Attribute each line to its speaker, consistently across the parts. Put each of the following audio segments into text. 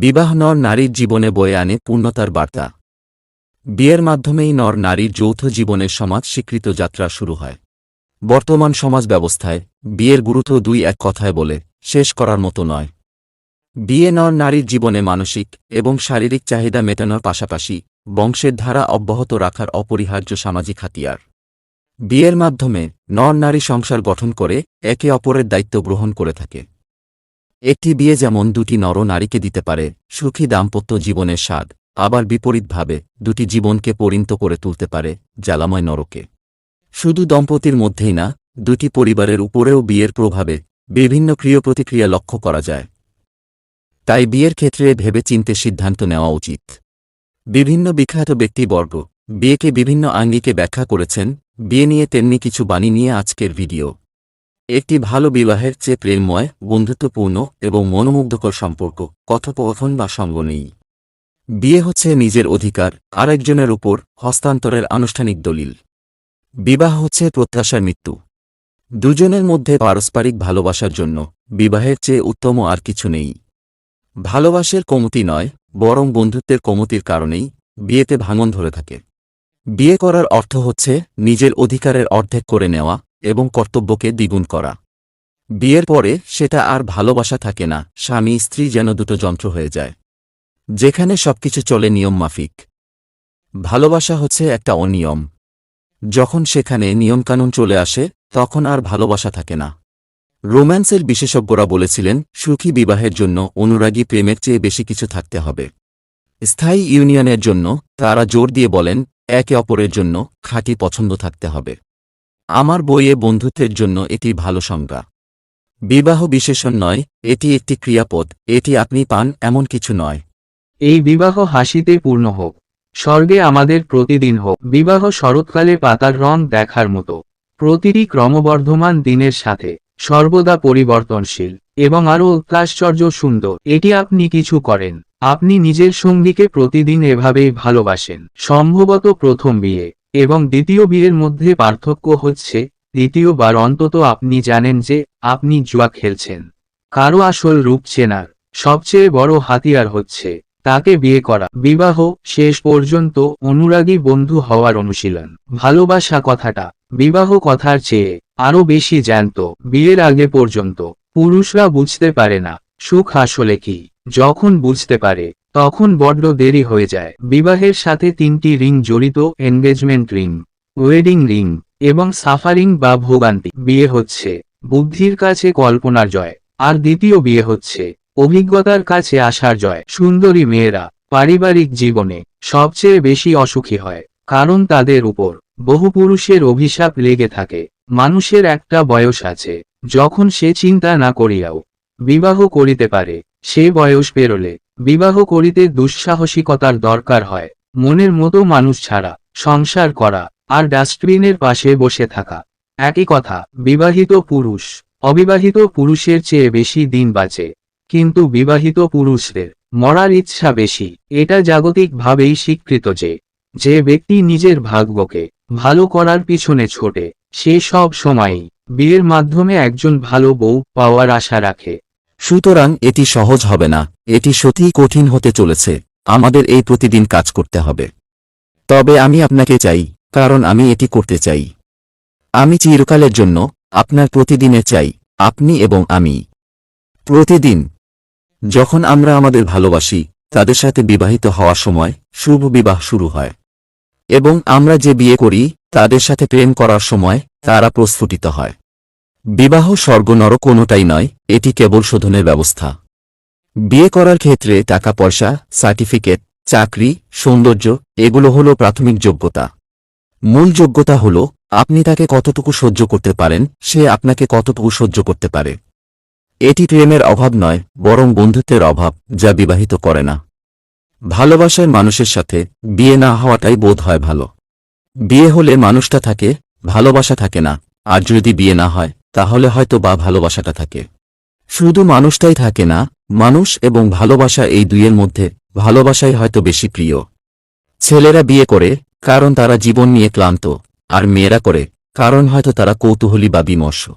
Speaker 1: বিবাহ নর নারীর জীবনে বয়ে আনে পূর্ণতার বার্তা। বিয়ের মাধ্যমেই নর নারীর যৌথ জীবনের সমাজ স্বীকৃত যাত্রা শুরু হয়। বর্তমান সমাজ ব্যবস্থায় বিয়ের গুরুত্ব দুই এক কথায় বলে, শেষ করার মতো নয়। বিয়ে নর নারীর জীবনে মানসিক এবং শারীরিক চাহিদা মেটানোর পাশাপাশি বংশের ধারা অব্যাহত রাখার অপরিহার্য সামাজিক হাতিয়ার। বিয়ের মাধ্যমে নর নারী সংসার গঠন করে একে অপরের দায়িত্ব গ্রহণ করে থাকে। একটি বিয়ে যেমন দুটি নর নারীকে দিতে পারে, সুখী দাম্পত্য জীবনের স্বাদ, আবার বিপরীতভাবে, দুটি জীবনকে পরিণত করে তুলতে পারে, জ্বালাময় নরকে। শুধু দম্পতির মধ্যেই না, দুটি পরিবারের উপরেও বিয়ের প্রভাবে, বিভিন্ন ক্রিয় প্রতিক্রিয়া লক্ষ্য করা যায়। তাই বিয়ের ক্ষেত্রে ভেবে চিনতে সিদ্ধান্ত নেওয়া উচিত। বিভিন্ন বিখ্যাত ব্যক্তিবর্গ, বিয়েকে বিভিন্ন আঙ্গিকে ব্যাখ্যা করেছেন, বিয়ে নিয়ে তেমনি কিছু বাণী নিয়ে আজকের ভিডিও। একটি ভালো বিবাহের চেয়ে প্রেমময়, বন্ধুত্বপূর্ণ এবং মনোমুগ্ধকর সম্পর্ক, কথোপকথন বা সঙ্গ নেই। বিয়ে হচ্ছে নিজের অধিকার, আরেকজনের উপর হস্তান্তরের আনুষ্ঠানিক দলিল। বিবাহ হচ্ছে প্রত্যাশার মৃত্যু। দুজনের মধ্যে পারস্পরিক ভালোবাসার জন্য বিবাহের চেয়ে উত্তম আর কিছু নেই। ভালোবাসের কমতি নয়, বরং বন্ধুত্বের কমতির কারণেই বিয়েতে ভাঙন ধরে থাকে। বিয়ে করার অর্থ হচ্ছে নিজের অধিকারের অর্ধেক করে নেওয়া এবং কর্তব্যকে দ্বিগুণ করা। বিয়ের পরে সেটা আর ভালোবাসা থাকে না, স্বামী স্ত্রী যেন দুটো যন্ত্র হয়ে যায়। যেখানে সবকিছু চলে নিয়ম মাফিক। ভালোবাসা হচ্ছে একটা অনিয়ম। যখন সেখানে নিয়মকানুন চলে আসে, তখন আর ভালোবাসা থাকে না। রোম্যান্সের বিশেষজ্ঞরা বলেছিলেন, সুখী বিবাহের জন্য অনুরাগী প্রেমের চেয়ে বেশি কিছু থাকতে হবে। স্থায়ী ইউনিয়নের জন্য তারা জোর দিয়ে বলেন, একে অপরের জন্য খাঁটি পছন্দ থাকতে হবে। আমার বইয়ে বন্ধুত্বের জন্য এটি ভালো সংজ্ঞা। বিবাহ বিশেষণ নয়, এটি একটি ক্রিয়াপদ, এটি আপনি পান, এমন কিছু নয়।
Speaker 2: এই বিবাহ হাসিতে পূর্ণ হোক, স্বর্গে আমাদের প্রতিদিন হোক। বিবাহ শরৎকালে পাতার রং দেখার মতো, প্রতিটি ক্রমবর্ধমান দিনের সাথে, সর্বদা পরিবর্তনশীল এবং আরও উৎকাশ্চর্য সুন্দর। এটি আপনি কিছু করেন, আপনি নিজের সঙ্গীকে প্রতিদিন এভাবেই ভালোবাসেন। সম্ভবত প্রথম বিয়ে। এবং দ্বিতীয় বিয়ের মধ্যে পার্থক্য হচ্ছে, দ্বিতীয়বার অন্তত আপনি জানেন যে, আপনি জুয়া খেলছেন। কারও আসল রূপ চেনার সবচেয়ে বড় হাতিয়ার হচ্ছে, তাকে বিয়ে করা। বিবাহ শেষ পর্যন্ত অনুরাগী বন্ধু হওয়ার অনুশীলন। ভালোবাসা কথাটা, বিবাহ কথার চেয়ে আরও বেশি জ্যান্ত, বিয়ের আগে পর্যন্ত। পুরুষরা বুঝতে পারে না, সুখ আসলে কি, যখন বুঝতে পারে। তখন বড্ড দেরি হয়ে যায়। বিবাহের সাথে তিনটি রিং জড়িত এনগেজমেন্ট রিং ওয়েডিং রিং এবং সাফারিং বা ভোগান্তি। বিয়ে হচ্ছে। বুদ্ধির কাছে কল্পনার জয়। আর দ্বিতীয় বিয়ে হচ্ছে। অভিজ্ঞতার কাছে আসার জয়। সুন্দরী মেয়েরা পারিবারিক জীবনে সবচেয়ে বেশি অসুখী হয়, কারণ তাদের উপর বহু পুরুষের অভিশাপ লেগে থাকে। মানুষের একটা বয়স আছে, যখন সে চিন্তা না করিয়াও বিবাহ করিতে পারে, সে বয়স পেরোলে বিবাহ করিতে দুঃসাহসিকতার দরকার হয়। মনের মতো মানুষ ছাড়া, সংসার করা, আর ডাস্টবিনের পাশে বসে থাকা। একই কথা, বিবাহিত পুরুষ, অবিবাহিত পুরুষের চেয়ে বেশি দিন বাঁচে। কিন্তু বিবাহিত পুরুষদের, মরার ইচ্ছা বেশি, এটা জাগতিকভাবেই স্বীকৃত যে যে ব্যক্তি নিজের ভাগ্যকে, ভালো করার পিছনে ছোটে, সে সব সময়ই, বিয়ের মাধ্যমে একজন ভালো বউ পাওয়ার আশা রাখে।
Speaker 1: সুতরাং এটি সহজ হবে না। এটি সত্যিই কঠিন হতে চলেছে। আমাদের এই প্রতিদিন কাজ করতে হবে। তবে আমি আপনাকে চাই, কারণ আমি এটি করতে চাই। আমি চিরকালের জন্য আপনার প্রতিদিনে চাই, আপনি এবং আমি। প্রতিদিন, যখন আমরা আমাদের ভালোবাসি, তাদের সাথে বিবাহিত হওয়ার সময় শুভ বিবাহ শুরু হয়। এবং আমরা যে বিয়ে করি, তাদের সাথে প্রেম করার সময় তারা প্রস্ফুটিত হয়। বিবাহ স্বর্গ নর কোনোটাই নয়, এটি কেবল শোধনের ব্যবস্থা। বিয়ে করার ক্ষেত্রে টাকা, পয়সা, সার্টিফিকেট, চাকরি, সৌন্দর্য, এগুলো হল প্রাথমিক যোগ্যতা। মূল যোগ্যতা হল, আপনি তাকে কতটুকু সহ্য করতে পারেন, সে আপনাকে কতটুকু সহ্য করতে পারে। এটি প্রেমের অভাব নয়, বরং বন্ধুত্বের অভাব, যা বিবাহিত করে না। ভালোবাসার মানুষের সাথে বিয়ে না হওয়াটাই বোধ হয় ভালো। বিয়ে হলে মানুষটা থাকে, ভালোবাসা থাকে না, আর যদি বিয়ে না হয় তাহলে হয়তো বা ভালোবাসাটা থাকে। শুধু মানুষটাই থাকে না, মানুষ এবং ভালোবাসা এই দুইয়ের মধ্যে ভালোবাসাই হয়তো বেশি প্রিয়। ছেলেরা বিয়ে করে, কারণ তারা জীবন নিয়ে ক্লান্ত, আর মেয়েরা করে, কারণ হয়তো তারা কৌতূহলী বা বিমর্ষ।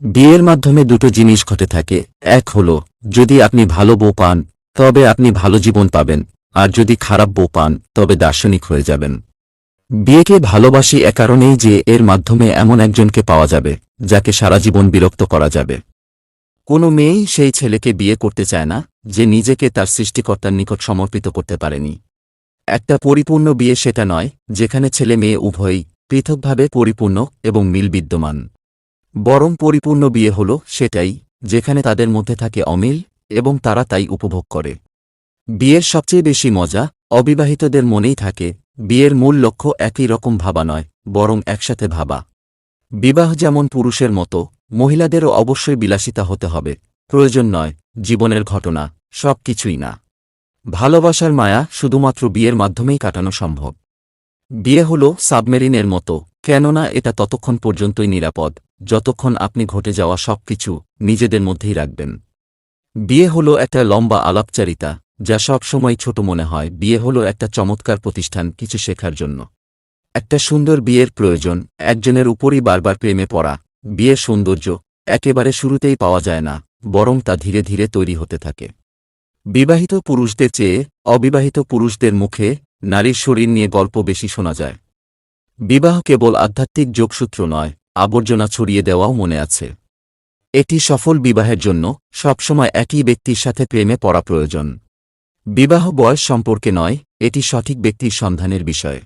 Speaker 1: বিয়ের মাধ্যমে দুটো জিনিস ঘটে থাকে, এক হল, যদি আপনি ভালো বউ পান, তবে আপনি ভালো জীবন পাবেন, আর যদি খারাপ বউ পান, তবে দার্শনিক হয়ে যাবেন। বিয়েকে ভালোবাসি এ কারণেই যে এর মাধ্যমে এমন একজনকে পাওয়া যাবে। যাকে সারা জীবন বিরক্ত করা যাবে। কোনো মেয়েই সেই ছেলেকে বিয়ে করতে চায় না, যে নিজেকে তার সৃষ্টিকর্তার নিকট সমর্পিত করতে পারেনি। একটা পরিপূর্ণ বিয়ে সেটা নয়, যেখানে ছেলে মেয়ে উভয়ই পৃথকভাবে পরিপূর্ণ এবং মিল বিদ্যমান। বরং পরিপূর্ণ বিয়ে হল সেটাই, যেখানে তাদের মধ্যে থাকে অমিল এবং তারা তাই উপভোগ করে। বিয়ের সবচেয়ে বেশি মজা অবিবাহিতদের মনেই থাকে, বিয়ের মূল লক্ষ্য একই রকম ভাবা নয়, বরং একসাথে ভাবা। বিবাহ যেমন পুরুষের মতো, মহিলাদেরও অবশ্যই বিলাসিতা হতে হবে। প্রয়োজন নয়, জীবনের ঘটনা সব কিছুই না। ভালোবাসার মায়া শুধুমাত্র বিয়ের মাধ্যমেই কাটানো সম্ভব। বিয়ে হল সাবমেরিনের মতো, কেননা এটা ততক্ষণ পর্যন্তই নিরাপদ, যতক্ষণ আপনি ঘটে যাওয়া সবকিছু নিজেদের মধ্যেই রাখবেন। বিয়ে হল একটা লম্বা আলাপচারিতা, যা সব সময় ছোট মনে হয়। বিয়ে হল একটা চমৎকার প্রতিষ্ঠান কিছু শেখার জন্য। একটা সুন্দর বিয়ের প্রয়োজন, একজনের উপরই বারবার প্রেমে পড়া, বিয়ের সৌন্দর্য, একেবারে শুরুতেই পাওয়া যায় না, বরং তা ধীরে ধীরে তৈরি হতে থাকে। বিবাহিত পুরুষদের চেয়ে অবিবাহিত পুরুষদের মুখে নারীর শরীর নিয়ে গল্প বেশি শোনা যায়। বিবাহ কেবল আধ্যাত্মিক যোগসূত্র নয়, আবর্জনা ছড়িয়ে দেওয়াও মনে আছে। এটি সফল বিবাহের জন্য সবসময় একই ব্যক্তির সাথে প্রেমে পড়া প্রয়োজন। বিবাহ বয়স সম্পর্কে নয়, এটি সঠিক ব্যক্তির সন্ধানের বিষয়।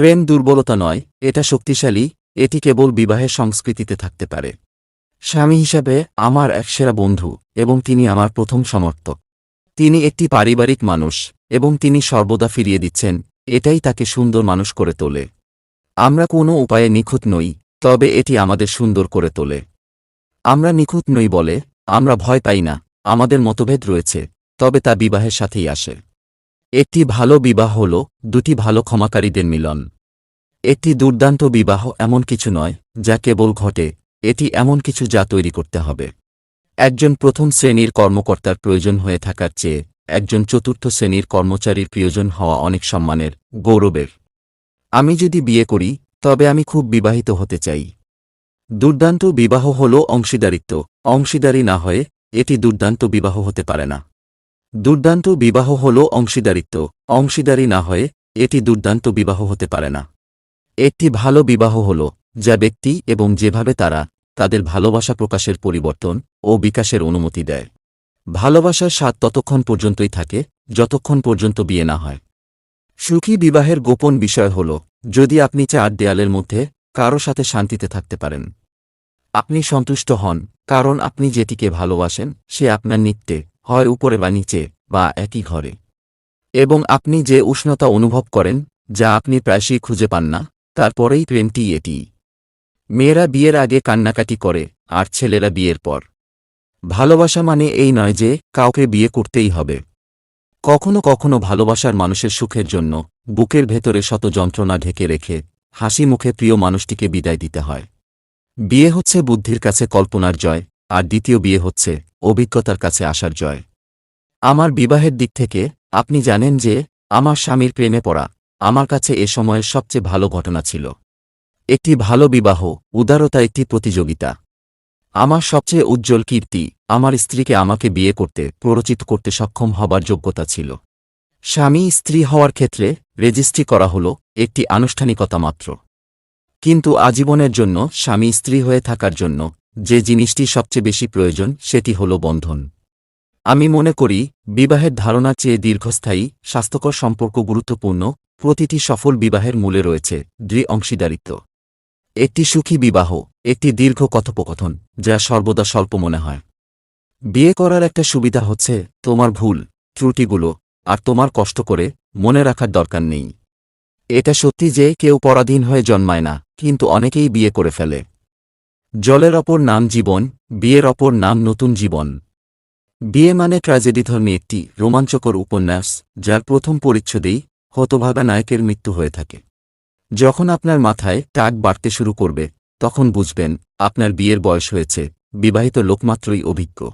Speaker 1: প্রেম দুর্বলতা নয়, এটা শক্তিশালী, এটি কেবল বিবাহের সংস্কৃতিতে থাকতে পারে। স্বামী হিসাবে আমার এক সেরা বন্ধু, এবং তিনি আমার প্রথম সমর্থক। তিনি একটি পারিবারিক মানুষ, এবং তিনি সর্বদা ফিরিয়ে দিচ্ছেন, এটাই তাকে সুন্দর মানুষ করে তোলে। আমরা কোনো উপায়ে নিখুঁত নই, তবে এটি আমাদের সুন্দর করে তোলে। আমরা নিখুঁত নই বলে, আমরা ভয় পাই না, আমাদের মতভেদ রয়েছে, তবে তা বিবাহের সাথেই আসে। একটি ভালো বিবাহ হল দুটি ভালো ক্ষমাকারীদের মিলন। একটি দুর্দান্ত বিবাহ এমন কিছু নয় যা কেবল ঘটে, এটি এমন কিছু যা তৈরি করতে হবে। একজন প্রথম শ্রেণির কর্মকর্তার প্রয়োজন হয়ে থাকার চেয়ে একজন চতুর্থ শ্রেণির কর্মচারীর প্রয়োজন হওয়া অনেক সম্মানের, গৌরবের। আমি যদি বিয়ে করি, তবে আমি খুব বিবাহিত হতে চাই। দুর্দান্ত বিবাহ হল অংশীদারিত্ব। অংশীদারি না হয়ে এটি দুর্দান্ত বিবাহ হতে পারে না। দুর্দান্ত বিবাহ হল অংশীদারিত্ব। অংশীদারি না হয়ে এটি দুর্দান্ত বিবাহ হতে পারে না। একটি ভালো বিবাহ হল যা ব্যক্তি এবং যেভাবে তারা তাদের ভালোবাসা প্রকাশের পরিবর্তন ও বিকাশের অনুমতি দেয়। ভালোবাসার স্বাদ ততক্ষণ পর্যন্তই থাকে, যতক্ষণ পর্যন্ত বিয়ে না হয়। সুখী বিবাহের গোপন বিষয় হল, যদি আপনি চার দেয়ালের মধ্যে কারও সাথে শান্তিতে থাকতে পারেন। আপনি সন্তুষ্ট হন, কারণ আপনি যেটিকে ভালোবাসেন, সে আপনার নিত্যে হয় উপরে বা নিচে, বা একই ঘরে। এবং আপনি যে উষ্ণতা অনুভব করেন, যা আপনি প্রায়শই খুঁজে পান না তারপরেই প্রেমটি এটি। মেয়েরা বিয়ের আগে কান্নাকাটি করে, আর ছেলেরা বিয়ের পর। ভালোবাসা মানে এই নয় যে, কাউকে বিয়ে করতেই হবে। কখনো কখনো ভালোবাসার মানুষের সুখের জন্য, বুকের ভেতরে শত যন্ত্রণা ঢেকে রেখে, হাসি মুখে প্রিয় মানুষটিকে বিদায় দিতে হয়। বিয়ে হচ্ছে বুদ্ধির কাছে কল্পনার জয়, আর দ্বিতীয় বিয়ে হচ্ছে অভিজ্ঞতার কাছে আসার জয়। আমার বিবাহের দিক থেকে, আপনি জানেন যে, আমার স্বামীর প্রেমে পড়া, আমার কাছে এ সময়ের সবচেয়ে ভালো ঘটনা ছিল। একটি ভালো বিবাহ, উদারতা একটি প্রতিযোগিতা। আমার সবচেয়ে উজ্জ্বল কীর্তি, আমার স্ত্রীকে আমাকে বিয়ে করতে, প্ররোচিত করতে সক্ষম হবার যোগ্যতা ছিল। স্বামী স্ত্রী হওয়ার ক্ষেত্রে, রেজিস্ট্রি করা হল, একটি আনুষ্ঠানিকতা মাত্র। কিন্তু আজীবনের জন্য, স্বামী স্ত্রী হয়ে থাকার জন্য যে জিনিসটি সবচেয়ে বেশি প্রয়োজন, সেটি হল বন্ধন। আমি মনে করি, বিবাহের ধারণা চেয়ে দীর্ঘস্থায়ী, স্বাস্থ্যকর সম্পর্ক গুরুত্বপূর্ণ, প্রতিটি সফল বিবাহের মূলে রয়েছে দৃঢ় অংশীদারিত্ব একটি সুখী বিবাহ, একটি দীর্ঘ কথোপকথন, যা সর্বদা স্বল্প মনে হয়। বিয়ে করার একটা সুবিধা হচ্ছে, তোমার ভুল, ত্রুটিগুলো, আর তোমার কষ্ট করে মনে রাখার দরকার নেই। এটা সত্যি যে কেউ পরাধীন হয়ে জন্মায় না, কিন্তু অনেকেই বিয়ে করে ফেলে। জলের অপর নাম জীবন, বিয়ের অপর নাম নতুন জীবন। বিয়ে মানে ট্র্যাজেডি ধর্মী একটি রোমাঞ্চকর উপন্যাস, যার প্রথম পরিচ্ছদেই হতভাগা নায়কের মৃত্যু হয়ে থাকে। যখন আপনার মাথায় টাক বাড়তে শুরু করবে, তখন বুঝবেন, আপনার বিয়ের বয়স হয়েছে, বিবাহিত লোকমাত্রই অভিজ্ঞ।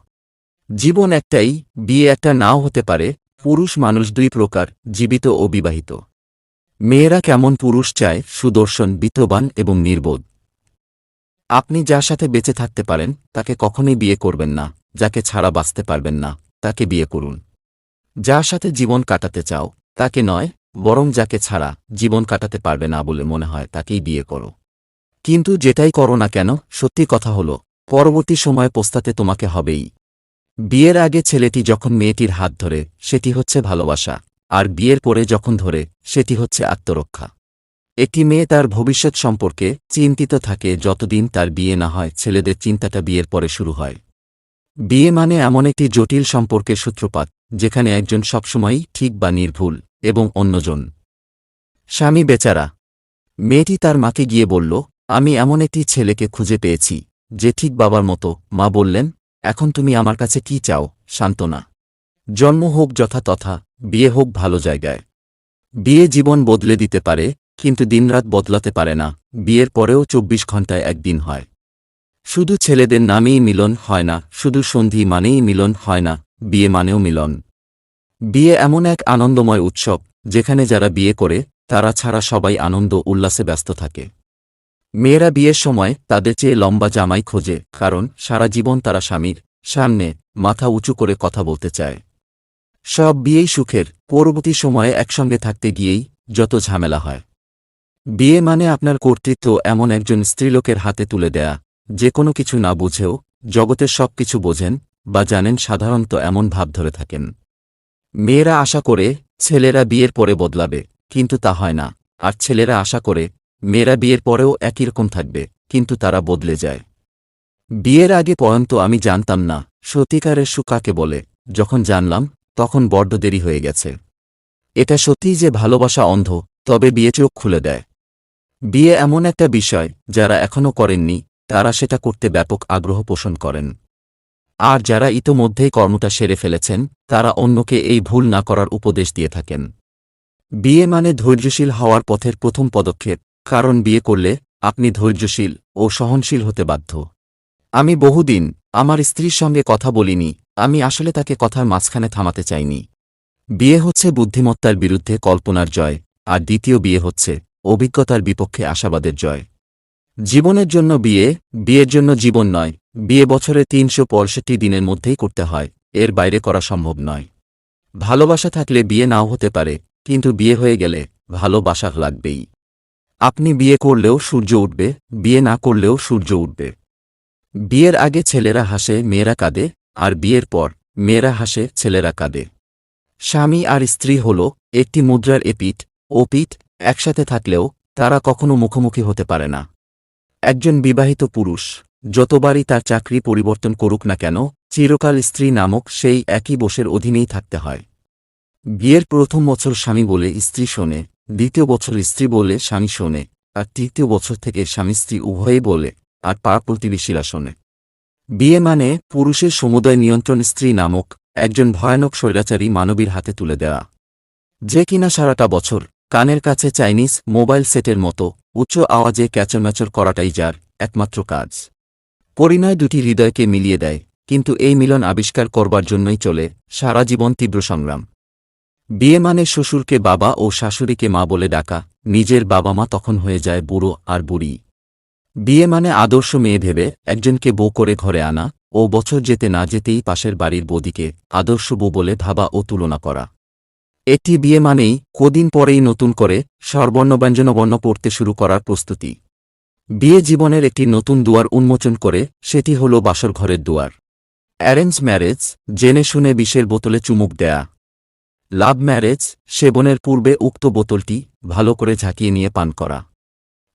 Speaker 1: জীবন একটাই, বিয়ে একটা নাও হতে পারে, পুরুষ মানুষ দুই প্রকার, জীবিত ও বিবাহিত। মেয়েরা কেমন পুরুষ চায়, সুদর্শন, বিত্তবান এবং নির্বোধ। আপনি যার সাথে বেঁচে থাকতে পারেন, তাকে কখনোই বিয়ে করবেন না, যাকে ছাড়া বাঁচতে পারবেন না, তাকে বিয়ে করুন। যার সাথে জীবন কাটাতে চাও, তাকে নয়, বরং যাকে ছাড়া জীবন কাটাতে পারবে না বলে মনে হয়, তাকেই বিয়ে করো। কিন্তু যেটাই করো না কেন, সত্যি কথা হলো, পরবর্তী সময়ে পোস্তাতে তোমাকে হবেই। বিয়ের আগে ছেলেটি যখন মেয়েটির হাত ধরে, সেটি হচ্ছে ভালোবাসা, আর বিয়ের পরে যখন ধরে, সেটি হচ্ছে আত্মরক্ষা। একটি মেয়ে তার ভবিষ্যৎ সম্পর্কে চিন্তিত থাকে যতদিন তার বিয়ে না হয়, ছেলেদের চিন্তাটা বিয়ের পরে শুরু হয়। বিয়ে মানে এমন একটি জটিল সম্পর্কের সূত্রপাত, যেখানে একজন সবসময়ই ঠিক বা নির্ভুল এবং অন্যজন। স্বামী বেচারা। মেয়েটি তার মাকে গিয়ে বলল, আমি এমন একটি ছেলেকে খুঁজে পেয়েছি, যে ঠিক বাবার মতো। মা বললেন, এখন তুমি আমার কাছে কি চাও, সান্ত্বনা? জন্ম হোক যথাতথা, বিয়ে হোক ভালো জায়গায়। বিয়ে জীবন বদলে দিতে পারে কিন্তু দিনরাত বদলাতে পারে না। বিয়ের পরেও চব্বিশ ঘন্টায় একদিন হয়। শুধু ছেলেদের নামেই মিলন হয় না, শুধু সন্ধি মানেই মিলন হয় না, বিয়ে মানেও মিলন। বিয়ে এমন এক আনন্দময় উৎসব, যেখানে যারা বিয়ে করে, তারা ছাড়া সবাই আনন্দ উল্লাসে ব্যস্ত থাকে। মেয়েরা বিয়ের সময় তাদের চেয়ে লম্বা জামাই খোঁজে, কারণ সারা জীবন তারা স্বামীর সামনে মাথা উঁচু করে কথা বলতে চায়। সব বিয়েই সুখের, পরবর্তী সময়ে একসঙ্গে থাকতে গিয়েই যত ঝামেলা হয়। বিয়ে মানে আপনার কর্তৃত্ব এমন একজন স্ত্রীলোকের হাতে তুলে দেয়া। যে কোনো কিছু না বুঝেও জগতের সব কিছু বোঝেন বা জানেন সাধারণত এমন ভাব ধরে থাকেন। মেয়েরা আশা করে ছেলেরা বিয়ের পরে বদলাবে, কিন্তু তা হয় না। আর ছেলেরা আশা করে মেয়েরা বিয়ের পরেও একই রকম থাকবে, কিন্তু তারা বদলে যায়। বিয়ের আগে পর্যন্ত আমি জানতাম না সত্যিকারের সুখ কাকে বলে। যখন জানলাম, তখন বড্ড দেরি হয়ে গেছে। এটা সত্যিই যে ভালোবাসা অন্ধ, তবে বিয়ে চোখ খুলে দেয়। বিয়ে এমন একটা বিষয়, যারা এখনও করেননি, তারা সেটা করতে ব্যাপক আগ্রহ পোষণ করেন। আর যারা ইতোমধ্যেই কর্মটা সেরে ফেলেছেন, তারা অন্যকে এই ভুল না করার উপদেশ দিয়ে থাকেন। বিয়ে মানে ধৈর্যশীল হওয়ার পথের প্রথম পদক্ষেপ, কারণ বিয়ে করলে আপনি ধৈর্যশীল ও সহনশীল হতে বাধ্য। আমি বহুদিন আমার স্ত্রীর সঙ্গে কথা বলিনি, আমি আসলে তাকে কথার মাঝখানে থামাতে চাইনি। বিয়ে হচ্ছে বুদ্ধিমত্তার বিরুদ্ধে কল্পনার জয়, আর দ্বিতীয় বিয়ে হচ্ছে অভিজ্ঞতার বিপক্ষে আশাবাদের জয়। জীবনের জন্য বিয়ে, বিয়ের জন্য জীবন নয়, বিয়ে বছরে তিনশো পঁয়ষট্টি দিনের মধ্যেই করতে হয়, এর বাইরে করা সম্ভব নয়। ভালোবাসা থাকলে বিয়ে নাও হতে পারে, কিন্তু বিয়ে হয়ে গেলে ভালোবাসা লাগবেই। আপনি বিয়ে করলেও সূর্য উঠবে, বিয়ে না করলেও সূর্য উঠবে। বিয়ের আগে ছেলেরা হাসে, মেয়েরা কাঁদে, আর বিয়ের পর মেয়েরা হাসে, ছেলেরা কাঁদে। স্বামী আর স্ত্রী হল একটি মুদ্রার এপিঠ, ও পিঠ একসাথে থাকলেও তারা কখনো মুখোমুখি হতে পারে না। একজন বিবাহিত পুরুষ, যতবারই তার চাকরি পরিবর্তন করুক না কেন, চিরকাল স্ত্রী নামক সেই একই বসের অধীনেই থাকতে হয়। বিয়ের প্রথম বছর স্বামী বলে স্ত্রী শোনে, দ্বিতীয় বছর স্ত্রী বলে স্বামী শোনে, আর তৃতীয় বছর থেকে স্বামী স্ত্রী উভয়ই বলে, আর পাড়া প্রতিবেশীরা শোনে। বিয়ে মানে পুরুষের সমুদয় নিয়ন্ত্রণ স্ত্রী নামক একজন ভয়ানক স্বৈরাচারী মানবীর হাতে তুলে দেওয়া যে কিনা সারাটা বছর কানের কাছে চাইনিজ মোবাইল সেটের মতো উচ্চ আওয়াজে ক্যাচরম্যাচর করাটাই যার একমাত্র কাজ। পরিণয় দুটি হৃদয়কে মিলিয়ে দেয়, কিন্তু এই মিলন আবিষ্কার করবার জন্যই চলে সারা জীবন তীব্র সংগ্রাম। বিয়ে মানে শ্বশুরকে বাবা ও শাশুড়িকে মা বলে ডাকা, নিজের বাবা মা তখন হয়ে যায় বুড়ো আর বুড়ি। বিয়ে মানে আদর্শ মেয়ে ভেবে একজনকে বউ করে ঘরে আনা ও বছর যেতে না যেতেই পাশের বাড়ির বৌদিকে আদর্শ বউ বলে ভাবা ও তুলনা করা। একটি বিয়ে মানেই কদিন পরেই নতুন করে স্বরবর্ণব্যঞ্জনবর্ণ পড়তে শুরু করার প্রস্তুতি। বিয়ে জীবনের একটি নতুন দুয়ার উন্মোচন করে সেটি হল বাসর ঘরের দুয়ার। অ্যারেঞ্জ ম্যারেজ, জেনে শুনে বিষের বোতলে চুমুক দেয়া। লাভ ম্যারেজ, সেবনের পূর্বে উক্ত বোতলটি ভালো করে ঝাঁকিয়ে নিয়ে পান করা।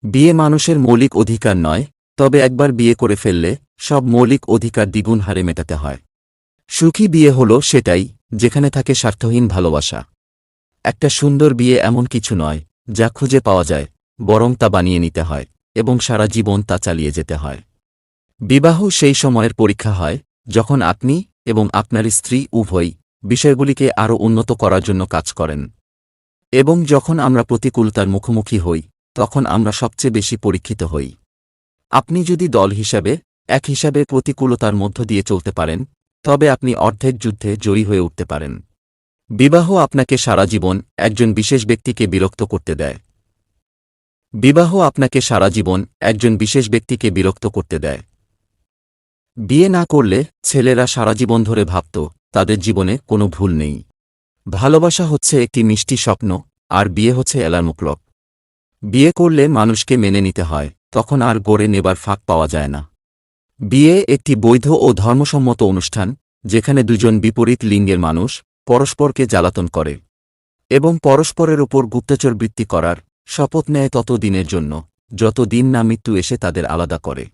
Speaker 1: বিয়ে মানুষের মৌলিক অধিকার নয়, তবে একবার বিয়ে করে ফেললে সব মৌলিক অধিকার দ্বিগুণ হারে মেটাতে হয়। সুখী বিয়ে হল সেটাই, যেখানে থাকে স্বার্থহীন ভালোবাসা। একটা সুন্দর বিয়ে এমন কিছু নয়, যা খুঁজে পাওয়া যায়, বরং তা বানিয়ে নিতে হয়, এবং সারা জীবন তা চালিয়ে যেতে হয়। বিবাহ সেই সময়ের পরীক্ষা হয়, যখন আপনি এবং আপনার স্ত্রী উভয়ই বিষয়গুলিকে আরও উন্নত করার জন্য কাজ করেন। এবং যখন আমরা প্রতিকূলতার মুখোমুখি হই, তখন আমরা সবচেয়ে বেশি পরীক্ষিত হই। আপনি যদি দল হিসাবে, এক হিসাবে প্রতিকূলতার মধ্য দিয়ে চলতে পারেন, তবে আপনি অর্ধেক যুদ্ধে জয়ী হয়ে উঠতে পারেন। বিবাহ আপনাকে সারা জীবন একজন বিশেষ ব্যক্তিকে বিরক্ত করতে দেয়। বিবাহ আপনাকে সারা জীবন একজন বিশেষ ব্যক্তিকে বিরক্ত করতে দেয়। বিয়ে না করলে ছেলেরা সারা জীবন ধরে ভাবত, তাদের জীবনে কোনো ভুল নেই। ভালোবাসা হচ্ছে একটি মিষ্টি স্বপ্ন, আর বিয়ে হচ্ছে এলার্মুক্লক বিয়ে করলে মানুষকে মেনে নিতে হয়, তখন আর গড়ে নেবার ফাঁক পাওয়া যায় না। বিয়ে একটি বৈধ ও ধর্মসম্মত অনুষ্ঠান, যেখানে দুজন বিপরীত লিঙ্গের মানুষ পরস্পরকে জ্বালাতন করে এবং পরস্পরের ওপর গুপ্তচর বৃত্তি করার শপথ নেয় তত দিনের জন্য, যত দিন না মৃত্যু এসে তাদের আলাদা করে।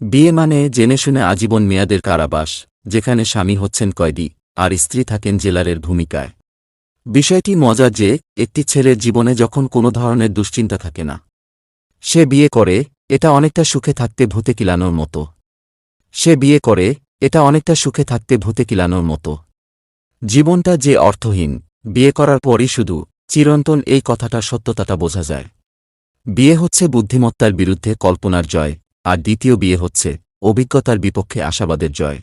Speaker 1: বিয়ে মানে জেনে শুনে আজীবন মেয়াদের কারাবাস, যেখানে স্বামী হচ্ছেন কয়েদি, আর স্ত্রী থাকেন জেলারের ভূমিকায়। বিষয়টি মজার যে, একটি ছেলের জীবনে যখন কোনো ধরনের দুশ্চিন্তা থাকে না। সে বিয়ে করে, এটা অনেকটা সুখে থাকতে ভূতে কিলানোর মতো। সে বিয়ে করে, এটা অনেকটা সুখে থাকতে ভূতে কিলানোর মতো। জীবনটা যে অর্থহীন, বিয়ে করার পরই শুধু চিরন্তন এই কথাটা সত্যতাটা বোঝা যায়। বিয়ে হচ্ছে বুদ্ধিমত্তার বিরুদ্ধে কল্পনার জয়, আর দ্বিতীয় বিয়ে হচ্ছে অভিজ্ঞতার বিপক্ষে আশাবাদের জয়।